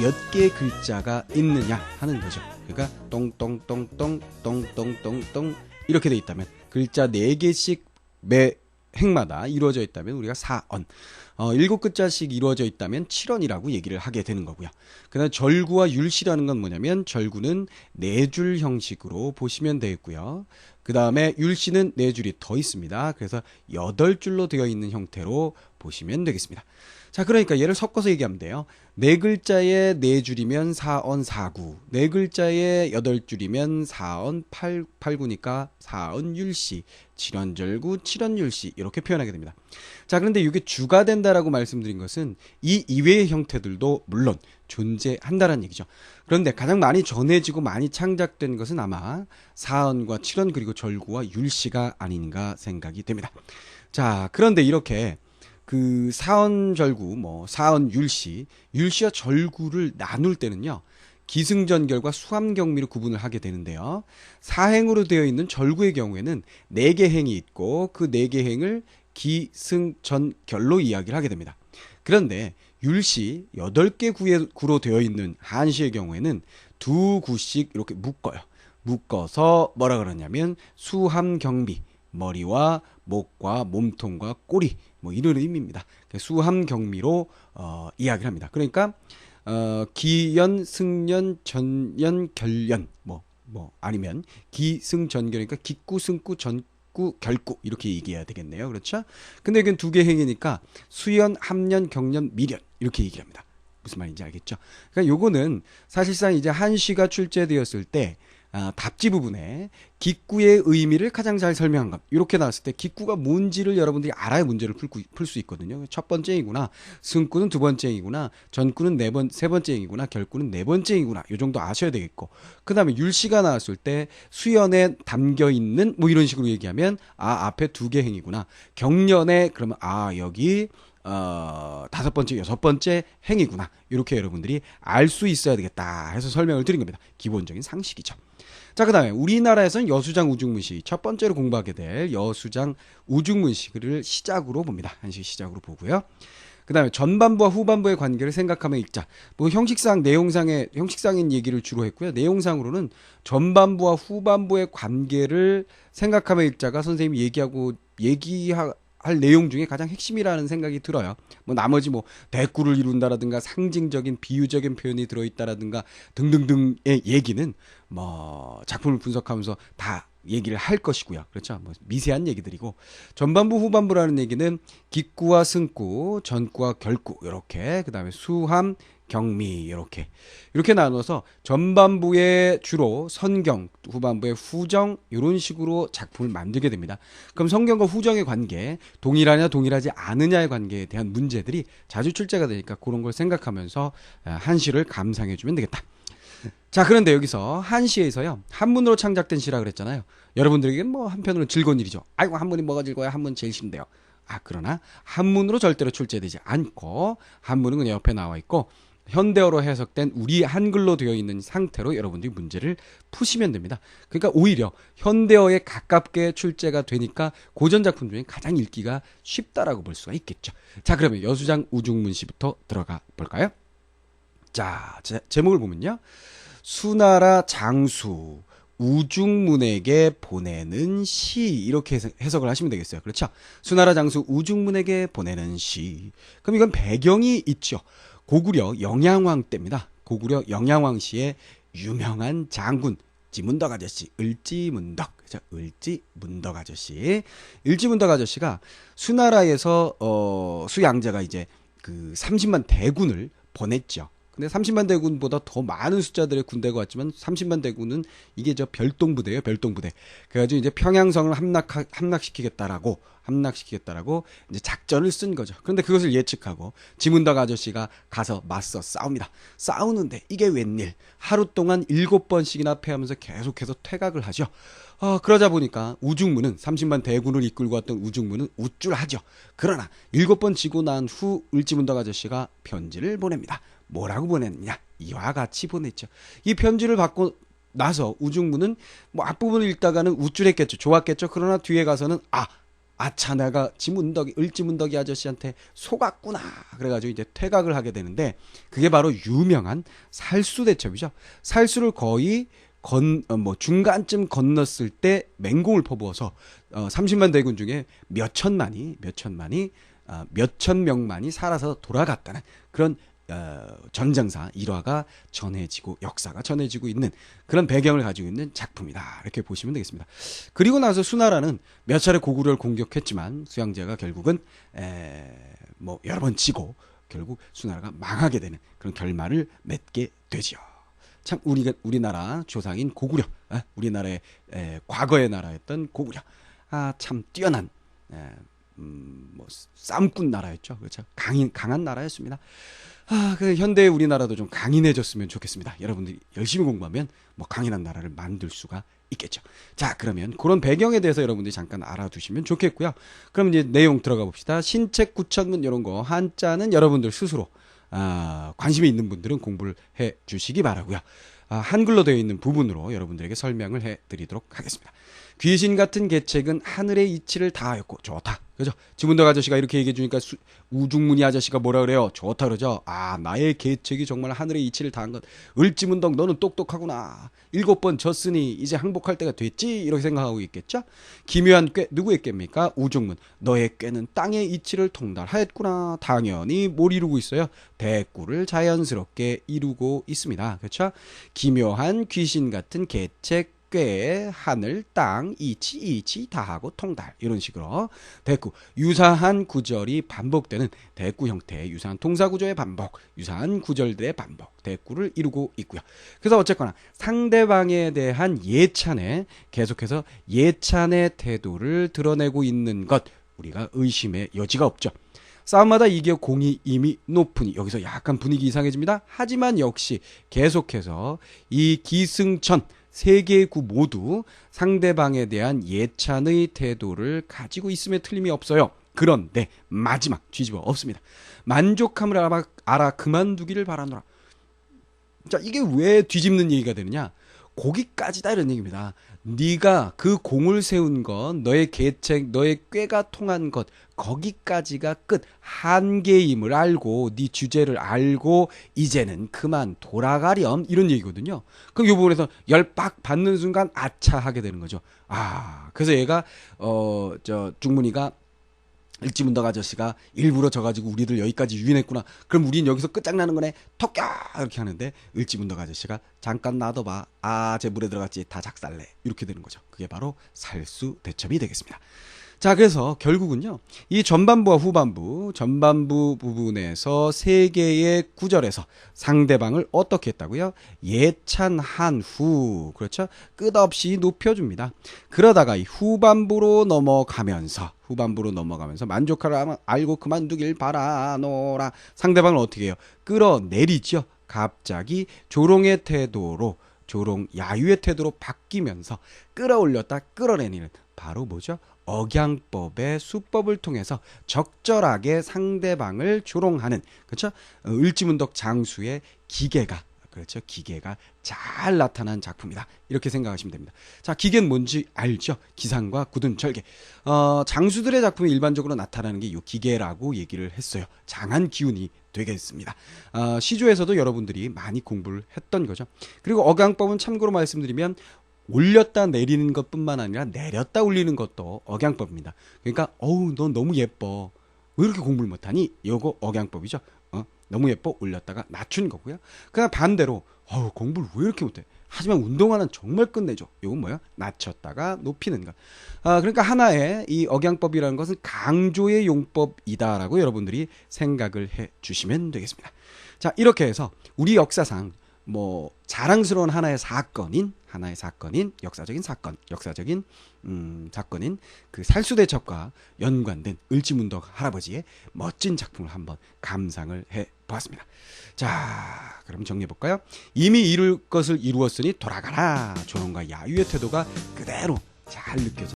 몇 개의 글자가 있느냐 하는 거죠. 그러니까 똥똥똥똥 똥똥똥똥 이렇게 돼 있다면 글자 4개씩 매 행마다 이루어져 있다면 우리가 4언 어, 7글자씩 이루어져 있다면 7언이라고 얘기를 하게 되는 거고요. 그 다음 절구와 율시라는 건 뭐냐면 절구는 네 줄 형식으로 보시면 되겠고요. 그 다음에 율시는 네 줄이 더 있습니다. 그래서 여덟 줄로 되어 있는 형태로 보시면 되겠습니다. 자, 그러니까 얘를 섞어서 얘기하면 돼요. 네 글자에 네 줄이면 4언 4구. 네 글자에 여덟 줄이면 4언 8, 8구니까 4언 율시. 7언 절구, 7언 율시. 이렇게 표현하게 됩니다. 자, 그런데 이게 주가 된다라고 말씀드린 것은 이 이외의 형태들도 물론 존재한다는 얘기죠. 그런데 가장 많이 전해지고 많이 창작된 것은 아마 4언과 7언 그리고 절구와 율시가 아닌가 생각이 됩니다. 자, 그런데 이렇게 그 사언 절구, 뭐 사언 율시, 율시와 절구를 나눌 때는요. 기승전결과 수함경미로 구분을 하게 되는데요. 사행으로 되어 있는 절구의 경우에는 네 개 행이 있고 그 네 개 행을 기승전결로 이야기를 하게 됩니다. 그런데 율시 8개 구로 되어 있는 한시의 경우에는 두 구씩 이렇게 묶어요. 묶어서 뭐라 그러냐면 수함경비 머리와 목과 몸통과 꼬리 뭐 이런 의미입니다. 수함 경미로 어, 이야기를 합니다. 그러니까 어, 기연, 승연, 전연, 결연 뭐뭐 아니면 기승 전결이니까 기구, 승구, 전구, 결구 이렇게 얘기해야 되겠네요. 그렇죠? 근데 이건 두 개 행위니까 수연, 합년, 경년, 미련 이렇게 얘기를 합니다. 무슨 말인지 알겠죠? 그러니까 요거는 사실상 이제 한시가 출제되었을 때 아, 답지 부분에 기구의 의미를 가장 잘 설명한 것. 이렇게 나왔을 때 기구가 뭔지를 여러분들이 알아야 문제를 풀 수 있거든요. 첫 번째이구나. 승구는 두 번째이구나. 전구는 네 번, 세 번째이구나. 결구는 네 번째이구나. 요 정도 아셔야 되겠고. 그 다음에 율시가 나왔을 때 수연에 담겨 있는 뭐 이런 식으로 얘기하면 아, 앞에 두 개 행이구나. 경련에 그러면 아, 여기 어, 다섯 번째, 여섯 번째 행이구나. 이렇게 여러분들이 알 수 있어야 되겠다 해서 설명을 드린 겁니다. 기본적인 상식이죠. 자, 그 다음에 우리나라에서는 여수장 우중문시 첫 번째로 공부하게 될 여수장 우중문시를 시작으로 봅니다. 한식 시작으로 보고요. 그 다음에 전반부와 후반부의 관계를 생각하면 읽자. 뭐 형식상, 내용상의, 형식상인 얘기를 주로 했고요. 내용상으로는 전반부와 후반부의 관계를 생각하면 읽자가 선생님이 얘기하고, 얘기하, 할 내용 중에 가장 핵심이라는 생각이 들어요. 뭐 나머지 뭐 대꾸를 이룬다라든가 상징적인 비유적인 표현이 들어있다라든가 등등등의 얘기는 뭐 작품을 분석하면서 다 얘기를 할 것이고요. 그렇죠. 뭐 미세한 얘기들이고 전반부 후반부라는 얘기는 기구와 승구, 전구와 결구 이렇게 그다음에 수함, 경미 이렇게 이렇게 나눠서 전반부에 주로 선경, 후반부에 후정 이런 식으로 작품을 만들게 됩니다. 그럼 성경과 후정의 관계, 동일하냐 동일하지 않느냐의 관계에 대한 문제들이 자주 출제가 되니까 그런 걸 생각하면서 아, 한시를 감상해 주면 되겠다. 자, 그런데 여기서 한시에서요. 한문으로 창작된 시라 그랬잖아요. 여러분들에게 뭐 한편으로는 즐거운 일이죠. 아이고 한문이 뭐가 즐거워요? 한문 제일 싫은데요. 아, 그러나 한문으로 절대로 출제되지 않고 한문은 그냥 옆에 나와 있고 현대어로 해석된 우리 한글로 되어 있는 상태로 여러분들이 문제를 푸시면 됩니다. 그러니까 오히려 현대어에 가깝게 출제가 되니까 고전 작품 중에 가장 읽기가 쉽다라고 볼 수가 있겠죠. 자, 그러면 여수장 우중문시부터 들어가 볼까요? 자, 제, 제목을 보면요. 수나라 장수 우중문에게 보내는 시 이렇게 해석을 하시면 되겠어요. 그렇죠? 수나라 장수 우중문에게 보내는 시. 그럼 이건 배경이 있죠. 고구려 영양왕 때입니다. 고구려 영양왕 시의 유명한 장군 지문덕 아저씨, 을지문덕, 그죠? 을지문덕 아저씨, 을지문덕 아저씨가 수나라에서 어 수양제가 이제 그 30만 대군을 보냈죠. 근데 30만 대군보다 더 많은 숫자들의 군대가 왔지만 30만 대군은 이게 저 별동 부대예요, 별동 부대. 그래가지고 이제 평양성을 함락 함락시키겠다라고 함락시키겠다라고 이제 작전을 쓴 거죠. 그런데 그것을 예측하고 지문덕 아저씨가 가서 맞서 싸웁니다. 싸우는데 이게 웬일? 하루 동안 일곱 번씩이나 패하면서 계속해서 퇴각을 하죠. 어, 그러자 보니까 우중문은 30만 대군을 이끌고 왔던 우중문은 우쭐하죠. 그러나 일곱 번 지고 난 후 을지문덕 아저씨가 편지를 보냅니다. 뭐라고 보냈느냐? 이와 같이 보냈죠. 이 편지를 받고 나서 우중문은 뭐 앞부분을 읽다가는 우쭐했겠죠. 좋았겠죠. 그러나 뒤에 가서는 아 아차 내가 지문덕이 을지문덕이 아저씨한테 속았구나 그래가지고 이제 퇴각을 하게 되는데 그게 바로 유명한 살수 대첩이죠 살수를 거의 건, 어, 뭐, 중간쯤 건넜을 때 맹공을 퍼부어서, 어, 30만 대군 중에 몇 천만이, 몇 천만이, 아, 몇천 명만이 살아서 돌아갔다는 그런, 어, 전장사 일화가 전해지고, 역사가 전해지고 있는 그런 배경을 가지고 있는 작품이다. 이렇게 보시면 되겠습니다. 그리고 나서 수나라는 몇 차례 고구려를 공격했지만, 수양제가 결국은, 에, 뭐, 여러 번 지고, 결국 수나라가 망하게 되는 그런 결말을 맺게 되지요. 참 우리가 우리나라 조상인 고구려, 아, 우리나라의 에, 과거의 나라였던 고구려, 아참 뛰어난 에, 음, 뭐 쌈꾼 나라였죠, 그렇죠? 강인 강한 나라였습니다. 아, 그 현대 우리나라도 좀 강인해졌으면 좋겠습니다. 여러분들이 열심히 공부하면 뭐 강인한 나라를 만들 수가 있겠죠. 자, 그러면 그런 배경에 대해서 여러분들이 잠깐 알아두시면 좋겠고요. 그럼 이제 내용 들어가 봅시다. 신책 구천문 이런 거 한자는 여러분들 스스로 아, 관심이 있는 분들은 공부를 해 주시기 바라고요. 아, 한글로 되어 있는 부분으로 여러분들에게 설명을 해 드리도록 하겠습니다. 귀신 같은 계책은 하늘의 이치를 다하였고 좋다. 그죠? 지문덕 아저씨가 이렇게 얘기해 주니까 수, 우중문이 아저씨가 뭐라 그래요? 좋다 그러죠? 아, 나의 계책이 정말 하늘의 이치를 다한 것. 을지문덕 너는 똑똑하구나. 일곱 번 졌으니 이제 항복할 때가 됐지? 이렇게 생각하고 있겠죠? 기묘한 꾀 누구의 꾀입니까? 우중문. 너의 꾀는 땅의 이치를 통달하였구나. 당연히 뭘 이루고 있어요? 대꾸를 자연스럽게 이루고 있습니다. 그렇죠? 기묘한 귀신 같은 계책 꽤 하늘 땅 이치 이치 다하고 통달 이런 식으로 대구 유사한 구절이 반복되는 대구 형태의 유사한 동사 구조의 반복 유사한 구절들의 반복 대구를 이루고 있고요. 그래서 어쨌거나 상대방에 대한 예찬에 계속해서 예찬의 태도를 드러내고 있는 것 우리가 의심의 여지가 없죠. 싸움마다 이겨 공이 이미 높으니 여기서 약간 분위기 이상해집니다. 하지만 역시 계속해서 이 기승천 세 개의 구 모두 상대방에 대한 예찬의 태도를 가지고 있음에 틀림이 없어요. 그런데 마지막 뒤집어 없습니다. 만족함을 알아, 알아 그만두기를 바라노라. 자 이게 왜 뒤집는 얘기가 되느냐? 거기까지다 이런 얘기입니다. 네가 그 공을 세운 것, 너의 계책, 너의 꾀가 통한 것, 거기까지가 끝 한계임을 알고 네 주제를 알고 이제는 그만 돌아가렴 이런 얘기거든요. 그럼 이 부분에서 열빡 받는 순간 아차 하게 되는 거죠. 아 그래서 얘가 어저 중문이가 일지문덕 아저씨가 일부러 져가지고 우리를 여기까지 유인했구나. 그럼 우린 여기서 끝장나는 거네. 턱겨 이렇게 하는데 일지문덕 아저씨가 잠깐 놔둬봐. 아, 제 물에 들어갔지. 다 작살내. 이렇게 되는 거죠. 그게 바로 살수 대첩이 되겠습니다. 자, 그래서 결국은요, 이 전반부와 후반부, 전반부 부분에서 세 개의 구절에서 상대방을 어떻게 했다고요? 예찬한 후, 그렇죠? 끝없이 높여줍니다. 그러다가 이 후반부로 넘어가면서, 후반부로 넘어가면서 만족하라 알고 그만두길 바라노라. 상대방을 어떻게 해요? 끌어내리죠. 갑자기 조롱의 태도로, 조롱 야유의 태도로 바뀌면서 끌어올렸다 끌어내리는 바로 뭐죠? 억양법의 수법을 통해서 적절하게 상대방을 조롱하는 그렇죠? 어, 을지문덕 장수의 기계가 그렇죠. 기계가 잘 나타난 작품이다. 이렇게 생각하시면 됩니다. 자, 기계는 뭔지 알죠? 기상과 굳은 절개. 어, 장수들의 작품이 일반적으로 나타나는 게 이 기계라고 얘기를 했어요. 장한 기운이 되겠습니다. 어, 시조에서도 여러분들이 많이 공부를 했던 거죠. 그리고 억양법은 참고로 말씀드리면 올렸다 내리는 것뿐만 아니라 내렸다 올리는 것도 억양법입니다. 그러니까 어우 넌 너무 예뻐. 왜 이렇게 공부를 못하니? 이거 억양법이죠. 어? 너무 예뻐 올렸다가 낮춘 거고요. 그냥 반대로 어우 공부를 왜 이렇게 못해? 하지만 운동화는 정말 끝내줘. 이건 뭐야? 낮췄다가 높이는 것. 아, 그러니까 하나의 이 억양법이라는 것은 강조의 용법이다라고 여러분들이 생각을 해 주시면 되겠습니다. 자, 이렇게 해서 우리 역사상 뭐 자랑스러운 하나의 사건인 하나의 사건인 역사적인 사건, 역사적인 음, 사건인 그 살수대첩과 연관된 을지문덕 할아버지의 멋진 작품을 한번 감상을 해 보았습니다. 자, 그럼 정리해 볼까요? 이미 이룰 것을 이루었으니 돌아가라. 조롱과 야유의 태도가 그대로 잘 느껴져.